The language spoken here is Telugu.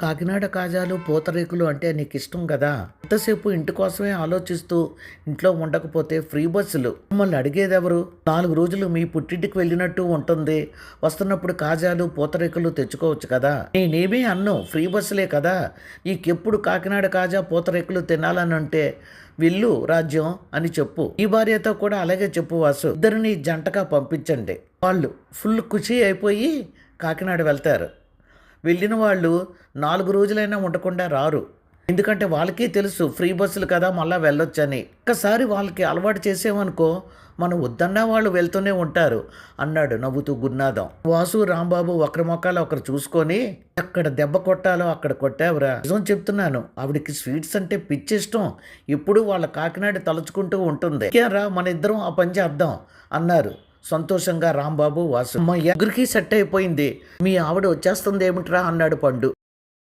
కాకినాడ కాజాలు పూతరేకులు అంటే నీకు ఇష్టం కదా ఎంతసేపు ఇంటి కోసమే ఆలోచిస్తూ ఇంట్లో ఉండకపోతే ఫ్రీ బస్సులు. మమ్మల్ని అడిగేదెవరు? నాలుగు రోజులు మీ పుట్టింటికి వెళ్ళినట్టు ఉంటుంది. వస్తున్నప్పుడు కాజాలు పూతరేకులు తెచ్చుకోవచ్చు కదా? నేనేమీ అన్ను ఫ్రీ బస్సులే కదా? నీకెప్పుడు కాకినాడ కాజా పూతరేకులు తినాలని అంటే వెళ్ళు రాజ్యం అని చెప్పు. ఈ భార్యతో కూడా అలాగే చెప్పు వాసు. ఇద్దరిని జంటగా పంపించండి. వాళ్ళు ఫుల్ ఖుషి అయిపోయి కాకినాడ వెళ్తారు. వెళ్ళిన వాళ్ళు నాలుగు రోజులైనా ఉండకుండా రారు. ఎందుకంటే వాళ్ళకే తెలుసు ఫ్రీ బస్సులు కదా మళ్ళీ వెళ్ళొచ్చని. ఒక్కసారి వాళ్ళకి అలవాటు చేసేమనుకో మనం వద్దన్నా వాళ్ళు వెళ్తూనే ఉంటారు అన్నాడు నవ్వుతూ గున్నాదం వాసు రాంబాబు ఒకరి మొక్కలు ఒకరు చూసుకొని అక్కడ దెబ్బ కొట్టాలో అక్కడ కొట్టావురా. నిజం చెప్తున్నాను ఆవిడకి స్వీట్స్ అంటే పిచ్చి ఇష్టం ఎప్పుడు వాళ్ళ కాకినాడ తలుచుకుంటూ ఉంటుంది. రా మన ఇద్దరం ఆ పని చేద్దాం అన్నారు. సంతోషంగా రాంబాబు వాసు అమ్మయ్య గురికి సెట్ అయిపోయింది. మీ ఆవిడ వచ్చేస్తుంది ఏమిట్రా అన్నాడు పండు.